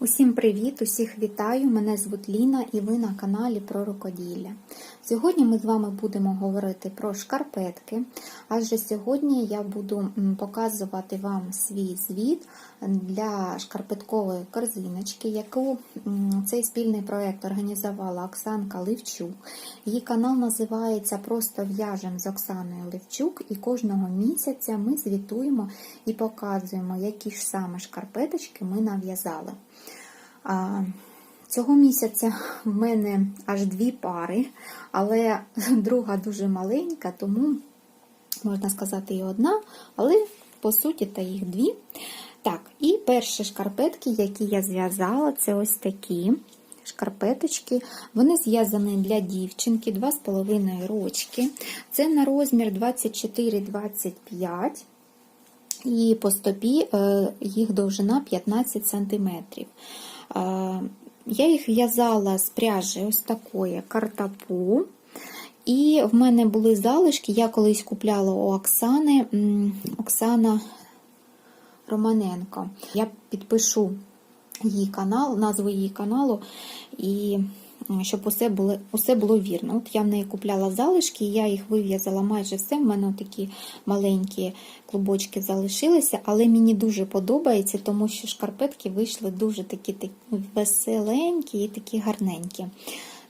Усім привіт! Усіх вітаю! Мене звуть Ліна і ви на каналі про рукоділля. Сьогодні ми з вами будемо говорити про шкарпетки, адже сьогодні я буду показувати вам свій звіт для шкарпеткової корзиночки, яку цей спільний проєкт організувала Оксанка Левчук. Її канал називається Просто в'яжем з Оксаною Левчук, і кожного місяця ми звітуємо і показуємо, які ж саме шкарпеточки ми нав'язали. Цього місяця в мене аж дві пари, але друга дуже маленька, тому можна сказати і одна, але по суті та їх дві. Так, і перші шкарпетки, які я зв'язала, це ось такі шкарпеточки. Вони зв'язані для дівчинки 2,5 рочки. Це на розмір 24-25. І по стопі е, їх довжина 15 см. Я їх в'язала з пряжі ось такої картапу. І в мене були залишки, я колись купляла у Оксани Оксана Романенко. Я підпишу її канал, назву її каналу, і щоб усе було усе було вірно. От я в неї купляла залишки, я їх вив'язала майже все. В мене такі маленькі клубочки залишилися, але мені дуже подобається, тому що шкарпетки вийшли дуже такі, такі веселенькі і такі гарненькі.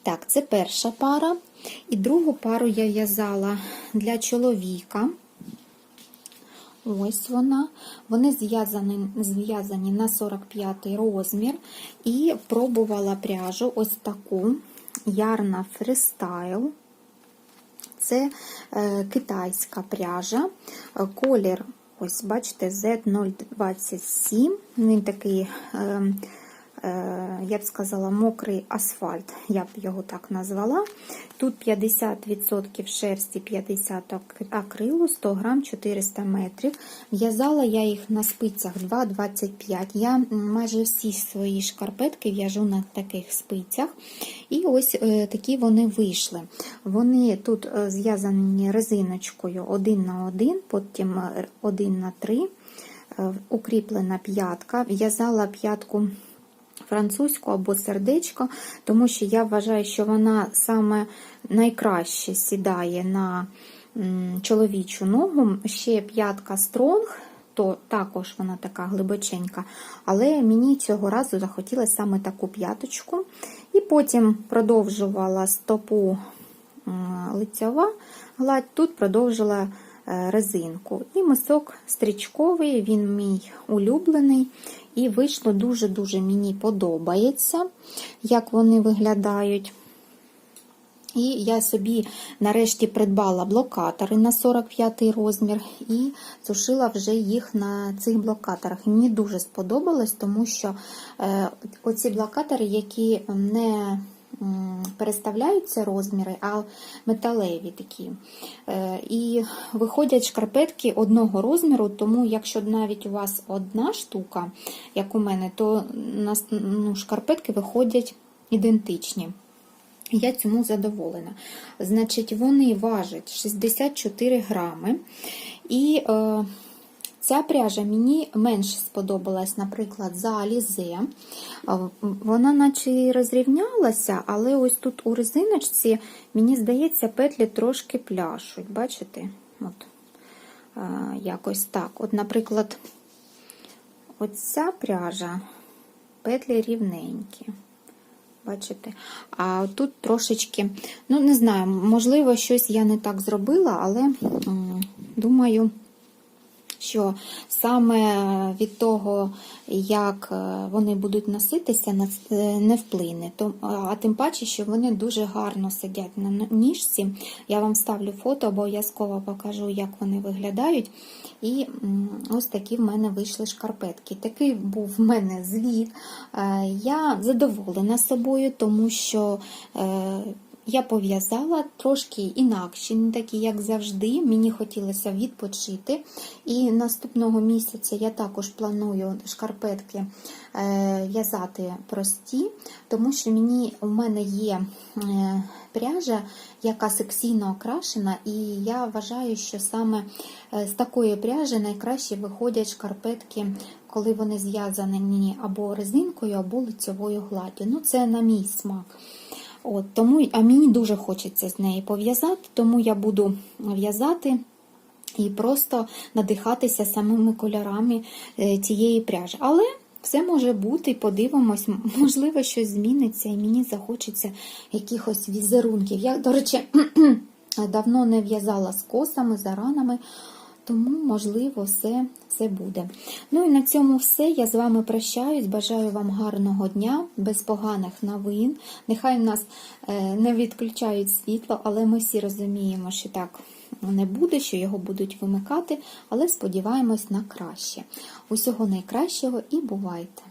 Так, це перша пара. І другу пару я в'язала для чоловіка. Ось вона. Вони зв'язані зв'язані на 45 розмір. І пробувала пряжу ось таку ярна фристайл. Це е, китайська пряжа. Колір, ось, бачите, Z027. Він такий. Е, я б сказала, мокрий асфальт, я б його так назвала. Тут 50% шерсті, 50 акрилу, 100 грам 400 метрів. В'язала я їх на спицях 2,25. Я майже всі свої шкарпетки в'яжу на таких спицях. І ось такі вони вийшли. Вони тут зв'язані резиночкою 1 на 1, потім 1 на 3, укріплена п'ятка. В'язала п'ятку французьку або сердечко, тому що я вважаю, що вона саме найкраще сідає на чоловічу ногу. Ще п'ятка стронг, то також вона така глибоченька. Але мені цього разу захотілося саме таку п'яточку. І потім продовжувала стопу лицьова гладь, тут продовжила резинку. І мисок стрічковий, він мій улюблений. І вийшло дуже-дуже мені подобається, як вони виглядають. І я собі нарешті придбала блокатори на 45 розмір і сушила вже їх на цих блокаторах. Мені дуже сподобалось, тому що е, оці блокатори, які не переставляються розміри, а металеві такі. Е, і виходять шкарпетки одного розміру, тому якщо навіть у вас одна штука, як у мене, то ну, шкарпетки виходять ідентичні. Я цьому задоволена. Значить, вони важать 64 грами. І е, Ця пряжа мені менше сподобалась, наприклад, за Алізе. Вона наче і розрівнялася, але ось тут у резиночці, мені здається, петлі трошки пляшуть. Бачите? От, Якось так. От, Наприклад, оця пряжа, петлі рівненькі. Бачите? А тут трошечки, ну, не знаю, можливо, щось я не так зробила, але думаю що саме від того, як е, вони будуть носитися, е, не вплине. А тим паче, що вони дуже гарно сидять на ніжці. Я вам ставлю фото, обов'язково покажу, як вони виглядають. І ось такі в мене вийшли шкарпетки. Такий був в мене звіт. Е, я задоволена собою, тому що я пов'язала трошки інакші, не такі, як завжди. Мені хотілося відпочити. І наступного місяця я також планую шкарпетки е, в'язати прості, тому що мені у мене є е, пряжа, яка секційно окрашена, і я вважаю, що саме е, з такої пряжі найкраще виходять шкарпетки, коли вони зв'язані або резинкою, або лицьовою гладдю. Ну, це на мій смак. От, тому, а мені дуже хочеться з неї пов'язати, тому я буду в'язати і просто надихатися самими кольорами е, цієї пряжі. Але все може бути, подивимось, можливо, щось зміниться, і мені захочеться якихось візерунків. Я, до речі, давно не в'язала з косами, заранами, тому, можливо, все, все буде. Ну і на цьому все. Я з вами прощаюсь. Бажаю вам гарного дня, без поганих новин. Нехай в нас е, не відключають світло, але ми всі розуміємо, що так не буде, що його будуть вимикати, але сподіваємось на краще. Усього найкращого і бувайте!